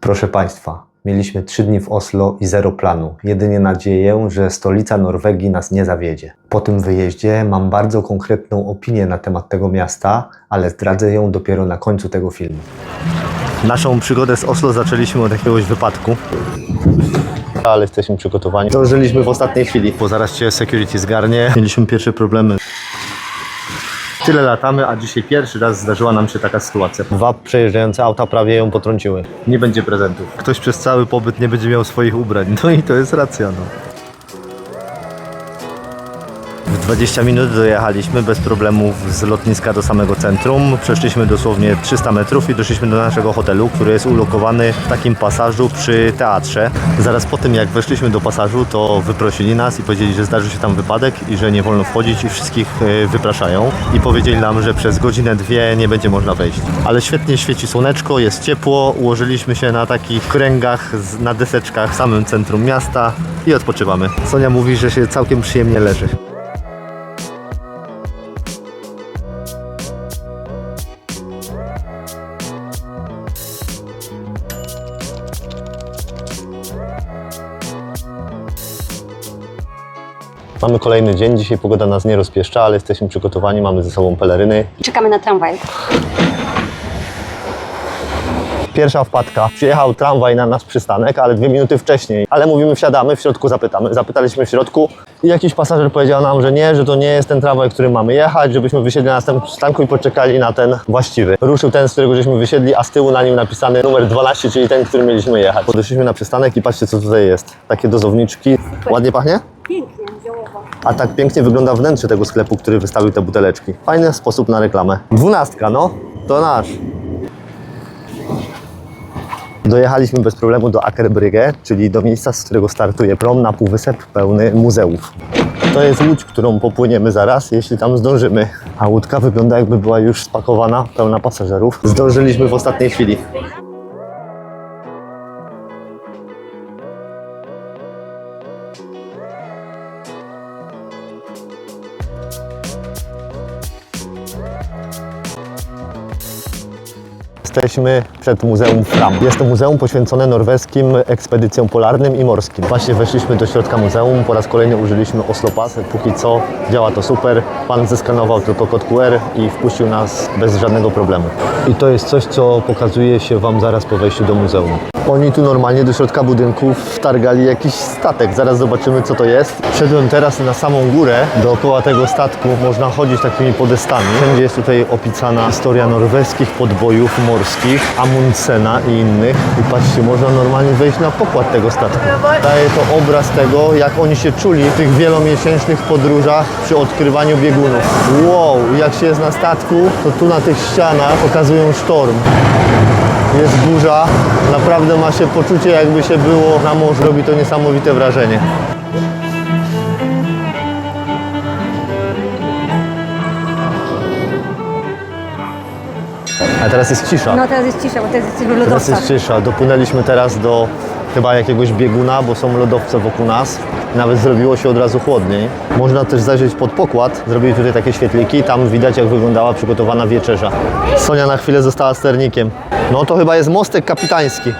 Proszę Państwa, mieliśmy trzy dni w Oslo i zero planu. Jedynie nadzieję, że stolica Norwegii nas nie zawiedzie. Po tym wyjeździe mam bardzo konkretną opinię na temat tego miasta, ale zdradzę ją dopiero na końcu tego filmu. Naszą przygodę z Oslo zaczęliśmy od jakiegoś wypadku. Ale jesteśmy przygotowani. Zdążyliśmy w ostatniej chwili, bo zaraz cię security zgarnie. Mieliśmy pierwsze problemy. Tyle latamy, a dzisiaj pierwszy raz zdarzyła nam się taka sytuacja. Dwa przejeżdżające auta prawie ją potrąciły. Nie będzie prezentów. Ktoś przez cały pobyt nie będzie miał swoich ubrań. No i to jest racja, no. W 20 minut dojechaliśmy bez problemów z lotniska do samego centrum. Przeszliśmy dosłownie 300 metrów i doszliśmy do naszego hotelu, który jest ulokowany w takim pasażu przy teatrze. Zaraz po tym, jak weszliśmy do pasażu, to wyprosili nas i powiedzieli, że zdarzył się tam wypadek i że nie wolno wchodzić i wszystkich e, wypraszają. I powiedzieli nam, że przez godzinę, dwie nie będzie można wejść. Ale świetnie świeci słoneczko, jest ciepło. Ułożyliśmy się na takich kręgach, na deseczkach w samym centrum miasta i odpoczywamy. Sonia mówi, że się całkiem przyjemnie leży. Mamy kolejny dzień, dzisiaj pogoda nas nie rozpieszcza, ale jesteśmy przygotowani, mamy ze sobą peleryny. Czekamy na tramwaj. Pierwsza wpadka. Przyjechał tramwaj na nasz przystanek, ale dwie minuty wcześniej. Ale mówimy, wsiadamy, w środku zapytamy. Zapytaliśmy w środku i jakiś pasażer powiedział nam, że nie, że to nie jest ten tramwaj, który mamy jechać, żebyśmy wysiedli na następnym przystanku i poczekali na ten właściwy. Ruszył ten, z którego żeśmy wysiedli, a z tyłu na nim napisany numer 12, czyli ten, który mieliśmy jechać. Podeszliśmy na przystanek i patrzcie, co tutaj jest. Takie dozowniczki. Ładnie pachnie? A tak pięknie wygląda wnętrze tego sklepu, który wystawił te buteleczki. Fajny sposób na reklamę. Dwunastka, no, to nasz. Dojechaliśmy bez problemu do Akerbrygge, czyli do miejsca, z którego startuje prom na półwysep pełny muzeów. To jest łódź, którą popłyniemy zaraz, jeśli tam zdążymy. A łódka wygląda jakby była już spakowana, pełna pasażerów. Zdążyliśmy w ostatniej chwili. Jesteśmy przed Muzeum Fram. Jest to muzeum poświęcone norweskim ekspedycjom polarnym i morskim. Właśnie weszliśmy do środka muzeum, po raz kolejny użyliśmy Oslo Pass. Póki co działa to super. Pan zeskanował tylko kod QR i wpuścił nas bez żadnego problemu. I to jest coś, co pokazuje się Wam zaraz po wejściu do muzeum. Oni tu normalnie do środka budynku wtargali jakiś statek. Zaraz zobaczymy, co to jest. Wszedłem teraz na samą górę. Dookoła tego statku można chodzić takimi podestami. Wszędzie jest tutaj opisana historia norweskich podbojów morskich, Amundsena i innych. I patrzcie, można normalnie wejść na pokład tego statku. Daje to obraz tego, jak oni się czuli w tych wielomiesięcznych podróżach przy odkrywaniu biegunów. Wow, jak się jest na statku, to tu na tych ścianach pokazują sztorm jest burza. Naprawdę ma się poczucie, jakby się było na morzu. Robi to niesamowite wrażenie. A teraz jest cisza. No teraz jest cisza, bo teraz jesteśmy w Teraz lodowcach. jest cisza. Dopłynęliśmy teraz do chyba jakiegoś bieguna, bo są lodowce wokół nas. Nawet zrobiło się od razu chłodniej. Można też zajrzeć pod pokład. Zrobili tutaj takie świetliki. Tam widać, jak wyglądała przygotowana wieczerza. Sonia na chwilę została sternikiem. No to chyba jest mostek kapitański.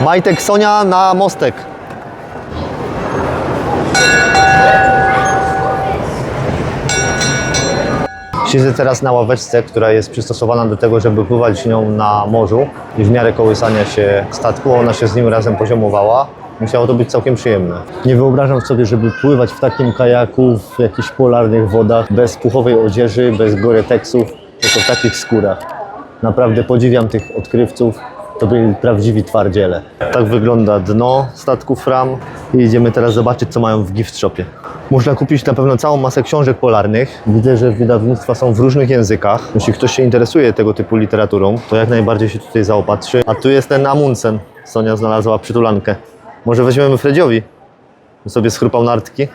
Majtek Sonia na mostek. Siedzę teraz na ławeczce, która jest przystosowana do tego, żeby pływać nią na morzu i w miarę kołysania się statku, ona się z nim razem poziomowała. Musiało to być całkiem przyjemne. Nie wyobrażam sobie, żeby pływać w takim kajaku w jakichś polarnych wodach, bez puchowej odzieży, bez goreteksów, tylko w takich skórach. Naprawdę podziwiam tych odkrywców. To byli prawdziwi twardziele. Tak wygląda dno statku Fram i idziemy teraz zobaczyć, co mają w gift shopie. Można kupić na pewno całą masę książek polarnych. Widzę, że wydawnictwa są w różnych językach. Jeśli ktoś się interesuje tego typu literaturą, to jak najbardziej się tutaj zaopatrzy. A tu jest ten Amundsen. Sonia znalazła przytulankę. Może weźmiemy Fredziowi? sobie schrupał nartki.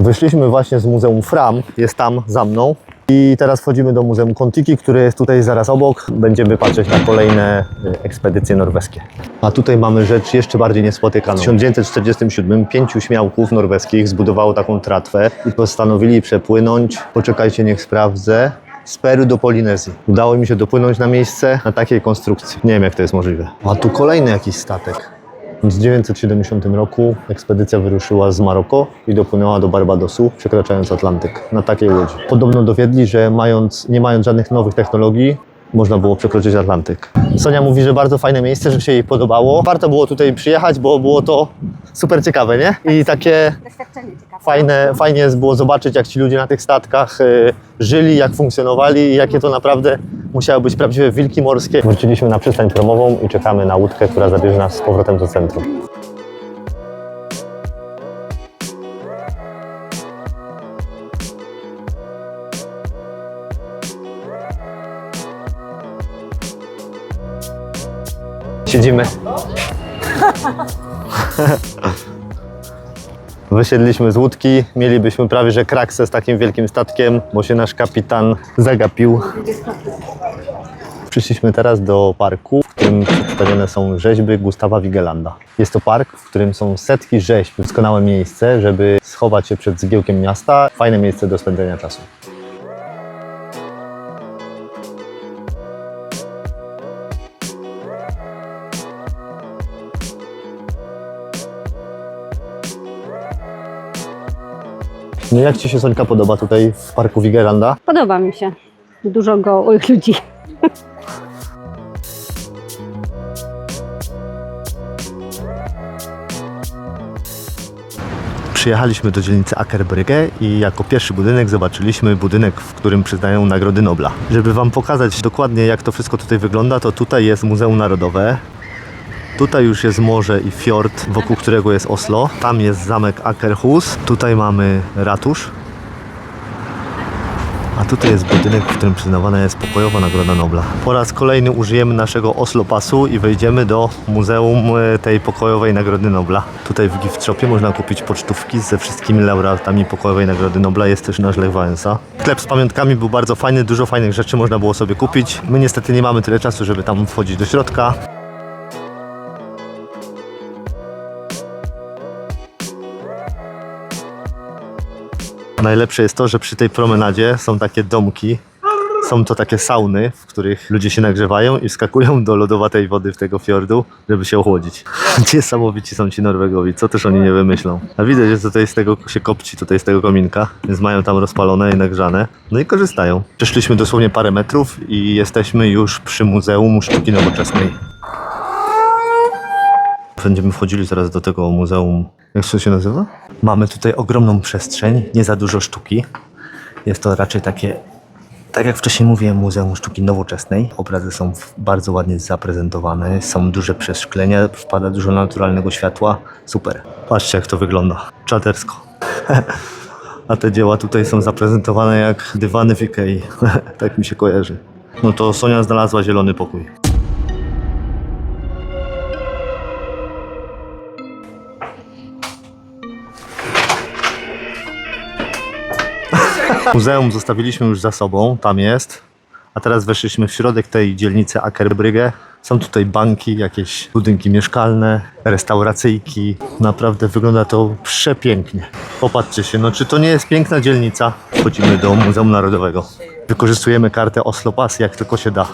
Wyszliśmy właśnie z Muzeum Fram, jest tam za mną. I teraz wchodzimy do Muzeum Kontiki, które jest tutaj zaraz obok. Będziemy patrzeć na kolejne y, ekspedycje norweskie. A tutaj mamy rzecz jeszcze bardziej niespotykaną. W 1947 pięciu śmiałków norweskich zbudowało taką tratwę i postanowili przepłynąć, poczekajcie niech sprawdzę, z Peru do Polinezji. Udało mi się dopłynąć na miejsce na takiej konstrukcji. Nie wiem, jak to jest możliwe. A tu kolejny jakiś statek. W 1970 roku ekspedycja wyruszyła z Maroko i dopłynęła do Barbadosu, przekraczając Atlantyk na takiej łodzi. Podobno dowiedli, że mając, nie mając żadnych nowych technologii, można było przekroczyć Atlantyk. Sonia mówi, że bardzo fajne miejsce, że się jej podobało. Warto było tutaj przyjechać, bo było to super ciekawe, nie? I takie Doświadczenie ciekawe. fajne, fajnie jest było zobaczyć, jak ci ludzie na tych statkach y, żyli, jak funkcjonowali i jakie to naprawdę musiały być prawdziwe wilki morskie. Wróciliśmy na przystań promową i czekamy na łódkę, która zabierze nas z powrotem do centrum. Siedzimy. Wysiedliśmy z łódki, mielibyśmy prawie że kraksę z takim wielkim statkiem, bo się nasz kapitan zagapił. Przyszliśmy teraz do parku, w którym przedstawione są rzeźby Gustawa Wigelanda. Jest to park, w którym są setki rzeźb, doskonałe miejsce, żeby schować się przed zgiełkiem miasta. Fajne miejsce do spędzenia czasu. No jak Ci się Sońka podoba tutaj w parku Wigelanda? Podoba mi się. Dużo gołych ludzi. Przyjechaliśmy do dzielnicy Ackerbrücke i jako pierwszy budynek zobaczyliśmy budynek, w którym przyznają Nagrody Nobla. Żeby Wam pokazać dokładnie jak to wszystko tutaj wygląda, to tutaj jest Muzeum Narodowe. Tutaj już jest morze i fiord, wokół którego jest Oslo. Tam jest zamek Akerhus. Tutaj mamy ratusz. A tutaj jest budynek, w którym przyznawana jest pokojowa Nagroda Nobla. Po raz kolejny użyjemy naszego Oslo Passu i wejdziemy do Muzeum e, tej pokojowej Nagrody Nobla. Tutaj w gift shopie można kupić pocztówki ze wszystkimi laureatami pokojowej Nagrody Nobla. Jest też nasz Lech Wałęsa. Sklep z pamiątkami był bardzo fajny, dużo fajnych rzeczy można było sobie kupić. My niestety nie mamy tyle czasu, żeby tam wchodzić do środka. Najlepsze jest to, że przy tej promenadzie są takie domki. Są to takie sauny, w których ludzie się nagrzewają i wskakują do lodowatej wody w tego fiordu, żeby się ochłodzić. Niesamowici są ci Norwegowi, co też oni nie wymyślą. A widzę, że tutaj z tego się kopci, tutaj z tego kominka, więc mają tam rozpalone i nagrzane. No i korzystają. Przeszliśmy dosłownie parę metrów i jesteśmy już przy Muzeum Sztuki Nowoczesnej. Będziemy wchodzili zaraz do tego muzeum. Jak to się nazywa? Mamy tutaj ogromną przestrzeń, nie za dużo sztuki. Jest to raczej takie, tak jak wcześniej mówiłem, Muzeum Sztuki Nowoczesnej. Obrazy są bardzo ładnie zaprezentowane, są duże przeszklenia, wpada dużo naturalnego światła. Super. Patrzcie jak to wygląda. Czadersko. A te dzieła tutaj są zaprezentowane jak dywany w Ikei. tak mi się kojarzy. No to Sonia znalazła zielony pokój. Muzeum zostawiliśmy już za sobą, tam jest. A teraz weszliśmy w środek tej dzielnicy Ackerbrücke. Są tutaj banki, jakieś budynki mieszkalne, restauracyjki. Naprawdę wygląda to przepięknie. Popatrzcie się, no czy to nie jest piękna dzielnica? Wchodzimy do Muzeum Narodowego. Wykorzystujemy kartę Oslo Pass jak tylko się da.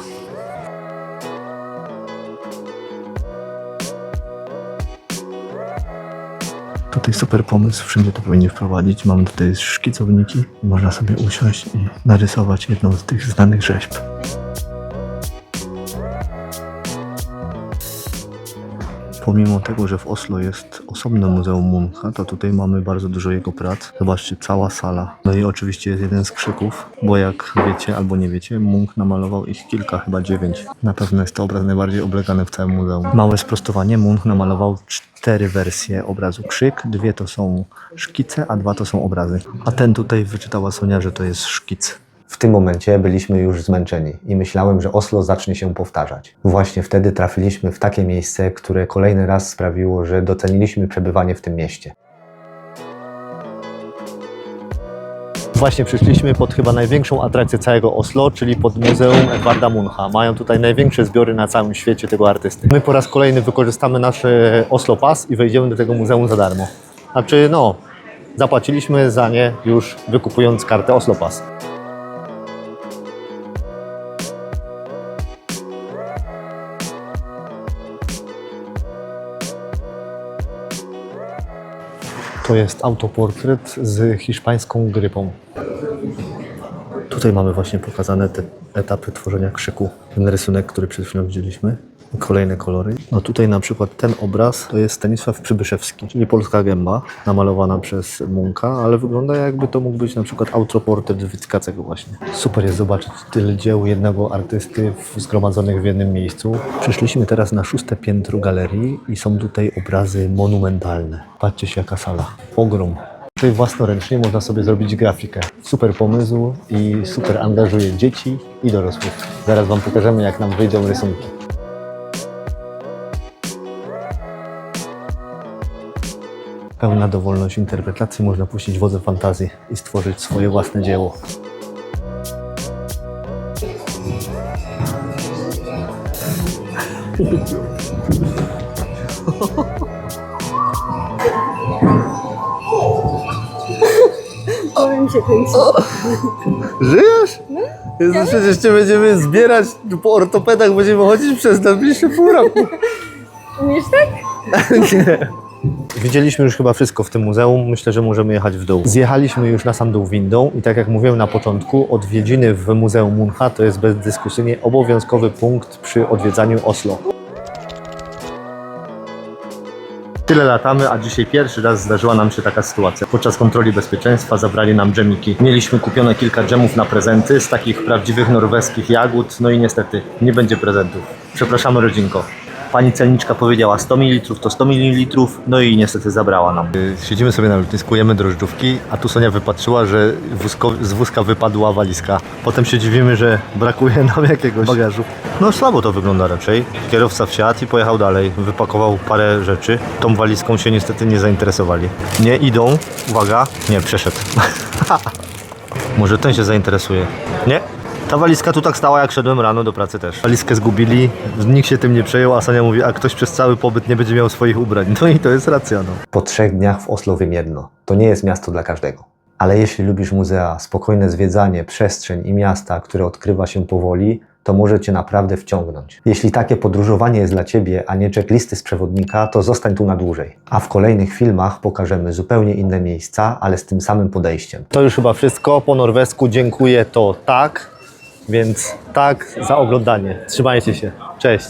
Tutaj super pomysł, wszędzie to powinni wprowadzić. Mamy tutaj szkicowniki, można sobie usiąść i narysować jedną z tych znanych rzeźb. Pomimo tego, że w Oslo jest osobne Muzeum Muncha, to tutaj mamy bardzo dużo jego prac. Zobaczcie, cała sala. No i oczywiście jest jeden z krzyków, bo jak wiecie albo nie wiecie, Munch namalował ich kilka, chyba dziewięć. Na pewno jest to obraz najbardziej oblegany w całym muzeum. Małe sprostowanie, Munch namalował cztery wersje obrazu Krzyk. Dwie to są szkice, a dwa to są obrazy. A ten tutaj wyczytała Sonia, że to jest szkic. W tym momencie byliśmy już zmęczeni i myślałem, że Oslo zacznie się powtarzać. Właśnie wtedy trafiliśmy w takie miejsce, które kolejny raz sprawiło, że doceniliśmy przebywanie w tym mieście. Właśnie przyszliśmy pod chyba największą atrakcję całego Oslo, czyli pod Muzeum Edwarda Muncha. Mają tutaj największe zbiory na całym świecie tego artysty. My po raz kolejny wykorzystamy nasz Oslo Pass i wejdziemy do tego muzeum za darmo. Znaczy, no, zapłaciliśmy za nie już wykupując kartę Oslo Pass. To jest autoportret z hiszpańską grypą. Tutaj mamy właśnie pokazane te etapy tworzenia krzyku. Ten rysunek, który przed chwilą widzieliśmy. Kolejne kolory. No tutaj na przykład ten obraz to jest Stanisław Przybyszewski, czyli polska gęba, namalowana przez Munka, ale wygląda jakby to mógł być na przykład autoportret Wyckacego właśnie. Super jest zobaczyć tyle dzieł jednego artysty zgromadzonych w jednym miejscu. Przyszliśmy teraz na szóste piętro galerii i są tutaj obrazy monumentalne. Patrzcie się jaka sala. Ogrom. Tutaj własnoręcznie można sobie zrobić grafikę. Super pomysł i super angażuje dzieci i dorosłych. Zaraz Wam pokażemy, jak nam wyjdą rysunki. Pełna dowolność interpretacji, można puścić wodze fantazji i stworzyć swoje własne dzieło. Powiem się kręci. Żyjesz? Jezu, przecież Cię będziemy zbierać po ortopedach, będziemy chodzić przez najbliższe pół roku. Umiesz tak? Nie. Widzieliśmy już chyba wszystko w tym muzeum. Myślę, że możemy jechać w dół. Zjechaliśmy już na sam dół windą i tak jak mówiłem na początku, odwiedziny w Muzeum Muncha to jest bezdyskusyjnie obowiązkowy punkt przy odwiedzaniu Oslo. Tyle latamy, a dzisiaj pierwszy raz zdarzyła nam się taka sytuacja. Podczas kontroli bezpieczeństwa zabrali nam dżemiki. Mieliśmy kupione kilka dżemów na prezenty z takich prawdziwych norweskich jagód, no i niestety nie będzie prezentów. Przepraszamy rodzinko. Pani celniczka powiedziała 100 ml to 100 ml, no i niestety zabrała nam. Siedzimy sobie na lotnisku, jemy drożdżówki, a tu Sonia wypatrzyła, że wózko, z wózka wypadła walizka. Potem się dziwimy, że brakuje nam jakiegoś bagażu. No słabo to wygląda raczej. Kierowca wsiadł i pojechał dalej. Wypakował parę rzeczy. Tą walizką się niestety nie zainteresowali. Nie idą. Uwaga. Nie, przeszedł. Może ten się zainteresuje. Nie? Ta walizka tu tak stała, jak szedłem rano do pracy też. Walizkę zgubili, nikt się tym nie przejął, a Sania mówi, a ktoś przez cały pobyt nie będzie miał swoich ubrań. No i to jest racja, no. Po trzech dniach w Oslo wiem jedno. To nie jest miasto dla każdego. Ale jeśli lubisz muzea, spokojne zwiedzanie, przestrzeń i miasta, które odkrywa się powoli, to może Cię naprawdę wciągnąć. Jeśli takie podróżowanie jest dla Ciebie, a nie checklisty z przewodnika, to zostań tu na dłużej. A w kolejnych filmach pokażemy zupełnie inne miejsca, ale z tym samym podejściem. To już chyba wszystko. Po norwesku dziękuję to tak, więc tak za oglądanie. Trzymajcie się. Cześć.